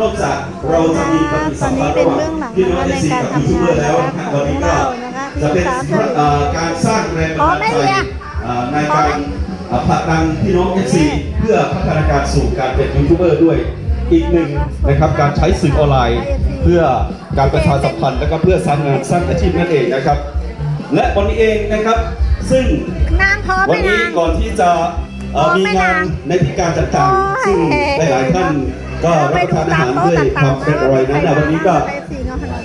นอกจากเราจะมีปฏิสัมพันธ์ระหว่างพี่น้องเอซีกับยูทูบเบอร์แล้วนะครับวันนี้ก็จะเป็นเอ่อการสร้างแรงบันดาลใจเอ่อในการเอ่อผลักดันพี่น้องเอซีเพื่อพัฒนาการสู่การเป็นยูทูบเบอร์ด้วยอีกหนึ่งนะครับการใช้สื่อออนไลน์ เพื่อการประชาสัมพันธ์และก็เพื่อสร้างงานสร้างอาชีพนั่นเองนะครับ และวันนี้เองนะครับซึ่งนางพอไหมวันนี้นางก่อนที่จะเอ่อพร้อมมีไหมงานนางในพิธีการต่างโอ้ๆยซึ่งหลายๆท่าน ก็รับประทานอาหารด้วยความเป็นอร่อยนั้นนะวันนี้ก็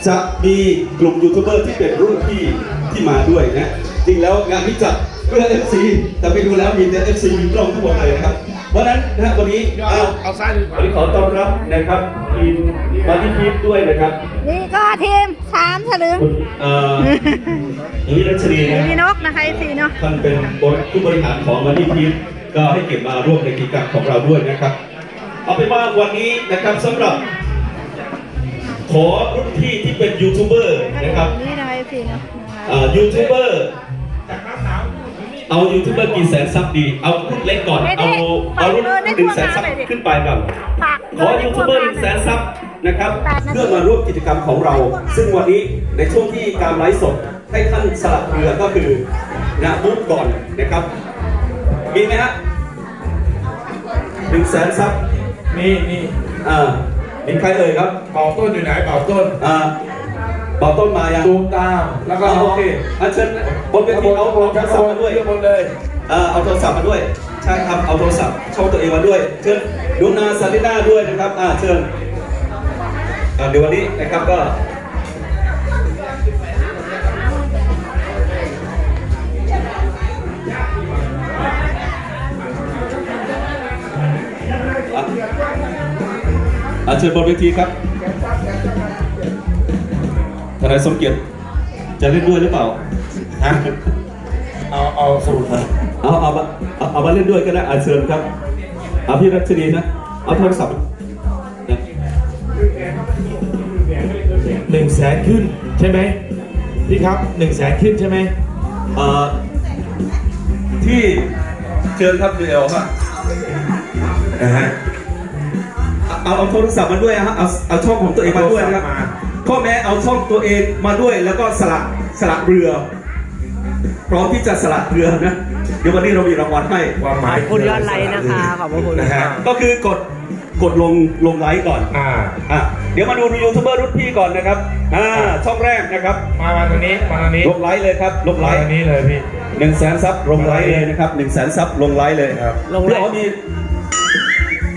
จะมีกลุ่มยูทูบเบอร์ที่เป็นรุ่นพี่ที่มาด้วยนะ จริงแล้วงานนี้จัดเพื่อ FC แต่ไปดูแล้วมีแต่ FC มีกล้องทั้งหมดเลยนะครับ เพราะฉะนั้นนะฮะวันนี้เอาเอาซ้ายดีกวัว่านนี้ขอต้อนรับนะครับทีมมาที่ทีมด้วยนะครับนี่ก็ทีมสามสลึงคุณเอ่ออย่างนี้รัชนีนะมีนกนะคะสีเนาะท่านเป็นผู้บริหารของมันนี่ทีมก็ให้เก็บมาร่วมในกิจกรรมของเราด้วยนะครับ เอาเป็นว่าวันนี้นะครับสำหรับ ขอรุ่นพี่ที่เป็นยูทูบเบอร์นะครับนี่นะคะสีเนาะอ่ายูทูบเบอร์จากน้ำหนาวเอายูทูบเบอร์กี่แสนซับดี เอารุ่นเล็กก่อน เอาเอารุ่นหนึ่งแสนซับขึ้นไปก่อนฝากขอยูทูบเบอร์หนึ่งแสนซับนะครับเพื่อมาร่วมกิจกรรมของเรา ซึ่งวันนี้ในช่วงที่การไลฟ์สดให้ท่านสลับเรือก็คือนะบุ๊กก่อนนะครับมีไหมฮะหนึ่งแสนซับ นี่นี่อ่าเป็นใครเอ่ยครับเป่าต้นอยู่ไหนเป่าต้นอ่าบอกต้นมายังตูมตาม แล้วก็อ่าโอเคอันเชิญบนเวทีเอาโทรศัพท์มาด้วยเรื่องบนเลยเอ่อเอาโทรศัพท์มาด้วยใช่ครับเอาโทรศัพท์ช่องตัวเองมาด้วย เชิญดูนาซาลิน่าด้วยนะครับอ่าเชิญอ่าเดี๋ยววันนี้นะครับก็ อะเชิญบนเวทีครับทนายสมเกียรติจะเล่นด้วยหรือเปล่าฮะเอาเอาสูตรมาเอาเอามาเอาเอามาเล่นด้วยก็ได้อาเชิญครับเอาพี่รัชนีนะเอาโทรศัพท์นะหนึ่งแสนขึ้นใช่ไหมพี่ครับหนึ่งแสนขึ้นใช่ไหมเอ่อที่เชิญครับเดียวครับนะฮะ เอาเอาโทรศัพท์มาด้วยนะฮะเอาเอาช่องของตัวเองมาด้วยนะครับเอาโทรศัพท์มาข้อแม้เอาช่องตัวเองมาด้วยแล้วก็สลักสลักเรือ พร้อมที่จะสลักเรือนะเดี๋ยววันนี้เรามีรางวัลให้ ความหมายขอบคุณยอดไลค์นะคะขอบพระคุณนะฮะ ก็คือกดกดลงลงไลค์ก่อนอ่า อะเดี๋ยวมาดูยูทูบเบอร์รุ่นพี่ก่อนนะครับอ่าช่องแรกนะครับมามาตรงนี้มาตรงนี้ลงไลค์เลยครับลงไลมาค์ตรงนี้เลยพี่ หนึ่งแสนซับลงไลค์เลยนะครับหนึ่งแสนซับลงไลค์เลยครับลงไลค์ พี่อ๋อมี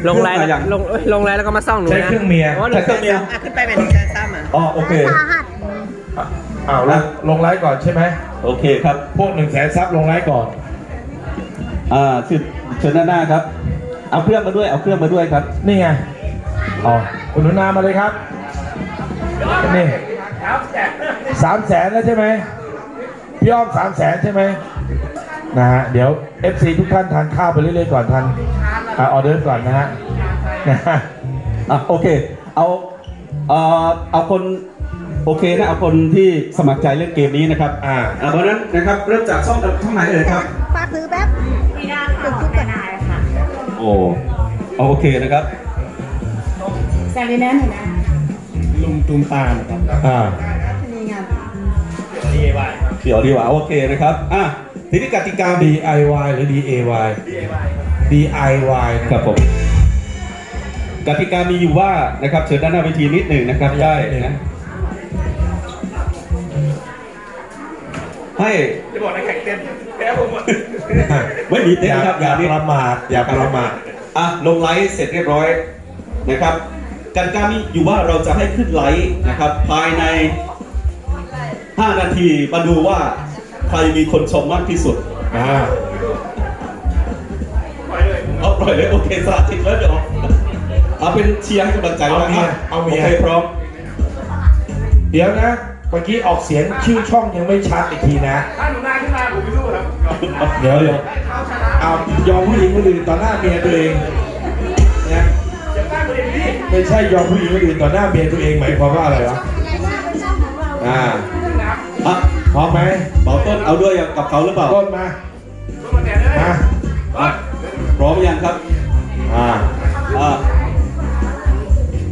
ลงไลน์เพื่อนมายังลงเอ้ยลงไลน์แล้วก็มาส่องหนูนะใช้เครื่องเมียอ๋อหนึ่งใช้เครื่องเมียแสนอะขึ้นไปเป็นหนึ่งแสนซ้ำอะอ๋อโอเคสาหัสอ้าวลงลงไลฟ์ก่อนใช่ไหมโอเคครับพวกหนึ่งแสนซับลงไลฟ์ก่อน อ่าเชิญเชิญหน้าหน้าครับ เอาเครื่องมาด้วยเอาเครื่องมาด้วยครับ นี่ไงอ๋อคุณหนุนามาเลยครับนี่สามแสนแล้วใช่ไหมพี่อ้อมสามแสนใช่ไหมนะฮะเดี๋ยว FC ทุกท่านทานข้าวไปเรื่อยๆก่อนทาน อ่าออเดอร์ก่อนนะฮะนะฮะอะโอเค เอาเอ่อเอาคนโอเคนะเอาคนที่สมัครใจเล่นเกมนี้นะครับอ่าอ่าเพราะฉะนั้นนะครับเริ่มจากช่องช่องไหนเอ่ยครับ ฝากซื้อแป๊บไม่ได้ค่ะไม่ได้ค่ะโอ้เอาโอเคนะครับ แซงดีแน่หน่อยนะลุงตุมตามอ่านี่งานเดี๋ยวดีกว่าโอเคนะครับอะทีนี้กติกามี DIY หรือ DAY DIY นะครับผมกติกามีอยู่ว่านะครับเชิญด้านหน้าเวทีนิดหนึ่งนะครับได้นะให้จะบอกนะแข่งเต้นแพ้ผมหมดไม่มีเต้นอย่าครับอย่านี้ประมาทอย่าประมาทอะลงไลฟ์เสร็จเรียบร้อยนะครับกติกามีอยู่ว่าเราจะให้ขึ้นไลฟ์นะครับ ภายใน 5 นาทีมาดูว่าใครมีคนชมมากที่สุดอ่า เอาปล่อยเลยโอเคสาธิตแล้วเดี๋ยวเอาเป็นเชียร์ให้กำลังใจเอาแล้วเมียนะเอาโอเมียเคพร้อมเดี๋ยวนะเมื่อกี้ออกเสียงชื่อช่องยังไม่ชัดอีกทีนะ ถ้าหนูนาขึ้นมาผมไม่รู้ครับเดี๋ยวเดี๋ยวเอายอมผู้หญิงคนอื่นต่อหน้าเมียตัวเองนะอย่าตั้งประเด็นนี้ไม่ใช่ยอมผู้หญิงคนอื่นต่อหน้าเมียตัวเองหมายความว่าอะไรวะอ่าอะพร้อมไหมเบาต้นเอาด้วยกับเขาหรือเปล่าต้นมาต้องมาแทนเลยมาอะพ ร้อมยังครับอ่าอ่า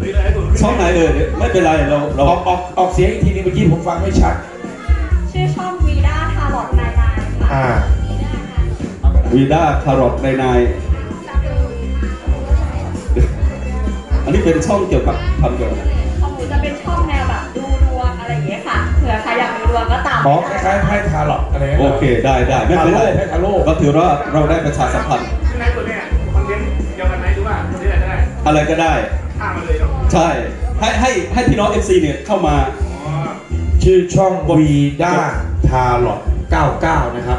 ตีเลยให้ตัวช่องไหนเอ่ยเดี๋ยวไม่เป็นไรเราเราออกออกออกเสียงอีกทีนึงเมื่อกี้ผมฟังไม่ชัด ชื่อช่องวีด้าทารอตนายนายค่ะอ่าวีด้าคารอทในนายอันนี้เป็นช่องเกี่ยวกับทำเกี่ยวกับอะไรของหนูจะเป็นช่องแนวแบบดูดวงอะไรอย่างเงี้ยค่ะ เผื่อใครอยากดูดวงก็ตามขอคล้ายๆไพ่ทาร์ลอตอะไรนั่นโอเคได้ได้ไม่เป็นไรไพ่ทาโร่ก็ถือว่าเราได้ประชาสัมพันธ์ ข้างในตัวเนี้ยคอนเทนต์เดียวกันไหมหรือว่าตัวนี้อะไรก็ได้อะไรก็ได้ ข้ามมาเลยเนาะใช่ ให้ให้ให้พี่น้อง FC เนี่ยเข้ามา อ๋อชื่อช่องวีด้าทาร์ลอต99 นะครับ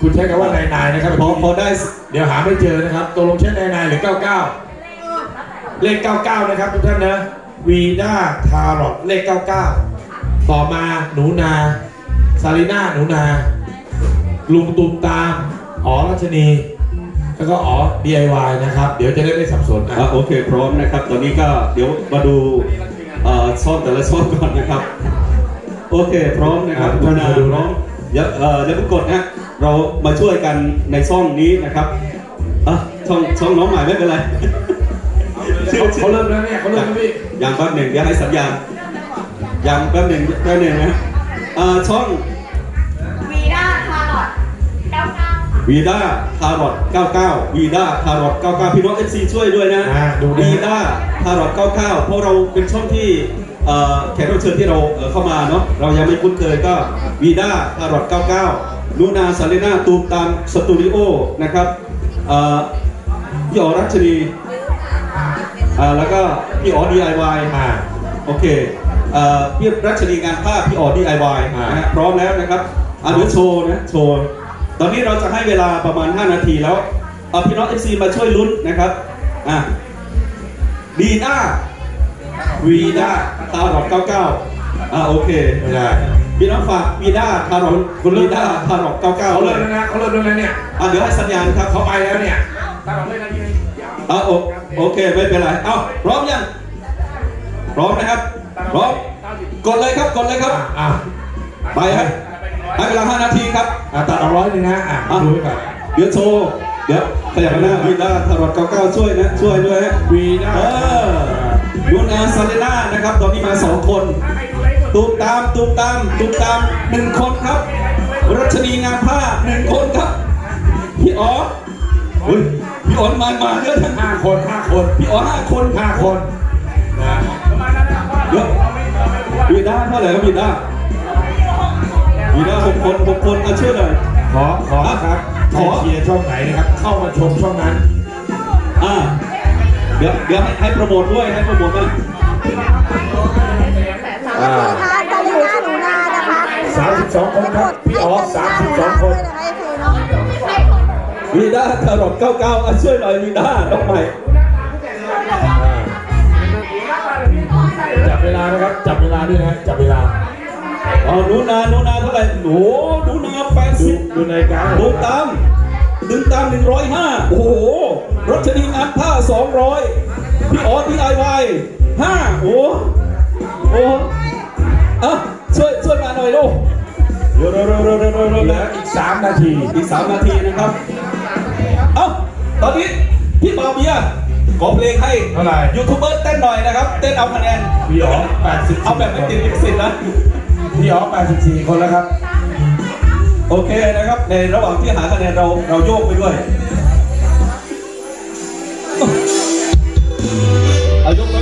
คุณใช้คำว่านายนายนะครับพอพอได้ เดี๋ยวหาไม่เจอนะครับตกลงใช่นายนายหรือ 99 เลข 99 นะครับทุกท่านนะวีด้าทารอตเลข 99 ต่อมาหนูนาซาลิน่าหนูนา ลุงตุมตามอ๋อรัชนี แล้วก็อ๋อ DIY นะครับ เดี๋ยวจะได้ไม่สับสนอะอะโอเคพร้อมนะครับ ตอนนี้ก็เดี๋ยวมาดูเอ่อช่องแต่ละช่องก่อนนะครับ โอเคพร้อมนะครับอะนามาดูพร้อนะมอย่าเอ่ออย่าเพิ่งกดนะเรามาช่วยกันในช่องนี้นะครับอะช่องช่องน้องใหม่ไม่เป็นไรเขาเขาเริ่มแล้วเนี่ยเขาเริ่มแล้วพี่อย่างแป๊บหนึ่งเดี๋ยวให้สัญญาณอย่างแป๊บหนึ่งแป๊บหนึ่งนะเอ่อช่อง วีด้าคารอท99วีด้าคารอท99 พี่น้อง FC ช่วยด้วยนะอ่าดูนะ วีด้าคารอท99 เพราะเราเป็นช่องที่เอ่อแขกรับเชิญที่เราเอ่อเข้ามาเนาะเรายังไม่คุ้นเคยก็วีด้าคารอท99นูนาซาเลนาตูมตามสตูดิโอนะครับเอ่อพี่อ๋อรัชนีอ่าแล้วก็พี่อ๋อ DIY อ่า โอเคเอ่อพี่รัชนีงานภาพพี่อ๋อ DIY อ่าน นะฮะพร้อมแล้วนะครับอะเดี๋ยวโชว์นะ โชว์ ตอนนี้เราจะให้เวลาประมาณ 5 นาทีแล้ว เอาพี่น้อง FC มาช่วยลุ้นนะครับ อะดีด้าวีด้าคารอท99 อะโอเคไม่ได้พี่น้องฝากวีด้าคารอทคุณวีด้าคารอท99เขาเลเริ่ยมแล้วนะเขาเริ่มแล้วนะเนี่ยอะเดี๋ยวให้สัญญาณครับเขาไปแล้วเนี่ยถ้าเราเล่นนาทีนึงยาวอะโอโอเคไม่เป็นไรเอ้าพร้อมยังพร้อมนะครับพร้อมกดเลยครับกดเลยครับ อะอะไปครับ ให้เวลา5นาทีครับอะตัดเอาร้อยหนึงนะอะอะดูไว้ก่อนเดี๋ยวโชว์เดี๋ยวขยับมาหน้าวีด้าคารอท99ช่วยนะช่วยด้วยนะวีด้าเออยูนาซาเลน่านะครับ ตอนนี้มา2คนตูมตามตูมตามตูมตามหนึ่งคนครับรัชนีงามผ้าหนึ่งคนครับ พี่อ๋ออุ้ยพี่อ๋อมามาเยอะทั้งห้าคนห้าคนพี่อ๋อห้าคนห้าคนนะประมาณนั้นนะว่าเยอะวีด้าเท่าไหร่ครับวีด้า วีด้าหกคนหกคนเอาช่วยหน่อย ขอขอครับขอใครเชียร์ช่องไหนนะครับ เข้ามาชมช่องนั้น อ่า เดี๋ยวเดี๋ยวให้ให้โปรโมทด้วยให้โปรโมทด้วยอ่า ค่ะตอนนี้หน้าหนูนานะคะสามสิบสองคนครับพี่อ๋อสามสิบสองคน ให้พี่เนาะวีด้าคารอท99อะช่วยหน่อยวีด้าน้องใหม่ จับเวลานะครับ จับเวลาด้วยนะจับเวลา อ๋อหนูนาหนูนาเท่าไหร่โอ้โหหนูนาดู80ดูในการดึงตามดึงตาม105โอ้โหรถชนีงานผ้า200พี่อ๋อพี่ไอวาย5โอ้โหโอ้โหอะช่วยช่วยมาหน่อยลูกเร็วเร็วเร็วเร็วเร็วเร็วเหลืเร็อวอีกสามนาทีอีก3นาทีนะครับ เอ้าตอนนี้พี่บาเบียร์ ขอเพลงให้เท่าไหร่ ยูทูบเบอร์เต้นหน่อยนะครับ เต้นเอาคะแนนพี่อ๋อแปดสิบเอาแบบไม่ติดลิขสิทธิ์นะพี่อ๋อแปดสิบสี่คนแล้วครับ โอเคนะครับ ในระหว่างที่หาคะแนนเราเราโยกไปด้วยเอายกไป